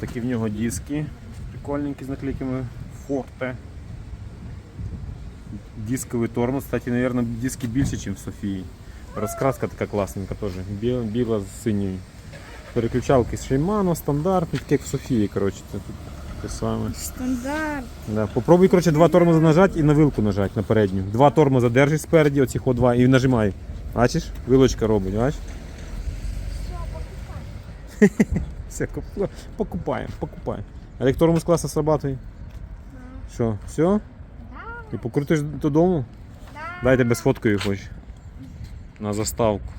такі в нього диски. Прикольненькі з наклейками Forte. Дисковий тормоз, кстати, наверное, диски більше, ніж в Софії. Розкраска така класненька теж. Біла, з синьою. Переключалки з Shimano, стандартні, такі як в Софії, коротше. Це тут те саме. Стандарт. Да. Попробуй, коротше, два тормоза нажати і на вилку нажати на передню. Два тормоза держиш спереді, оці хо два, і нажимай. Бачиш? Вилочка робить, бачиш? Все, покупаємо. А як тормоз класно срабатує? Що, все? І покрутиш додому? Дай тебе сфоткаю хоч. На заставку.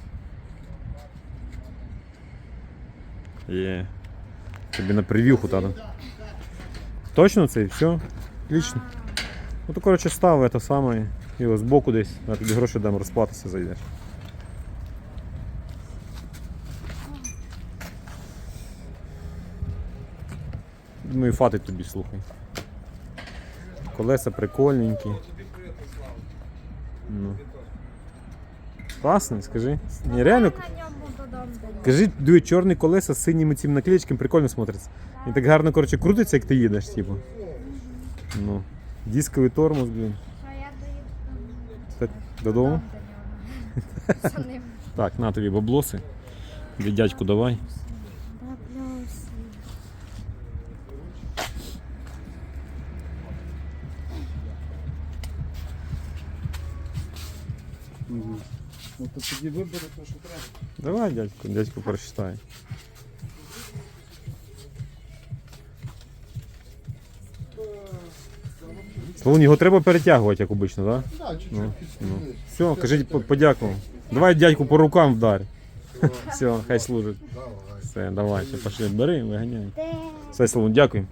Є. Тобі на прев'юху треба. Точно це і все? Отлично. Ну то коротше став це саме. Його збоку десь, я тобі гроші дам розплатися зайдеш. Думаю, фатить тобі, слухай. Колеса прикольненькі. Ну. Класний, скажи. Ні, реально, ньому додому. Кажи, дує чорні колеса з синіми цим наклеєчками, прикольно смотриться. І так гарно, коротше, крутиться, як ти їдеш, типу. Ну. Дисковий тормоз, блін. Що я додому. Так, на тобі баблоси. Від дядьку давай. Ну то тоді вибери те, що треба. Давай, дядьку, дядьку прочитай. Слон, його треба перетягувати, як обично, так? Да? Так, чуть-чуть Ну, підсуни. Все, кажіть, по- подякував. Давай дядьку по рукам вдарь. Все, хай служить. Давай. Все, давай, ще пошли. Бери, виганяй. Все, Слон, дякую.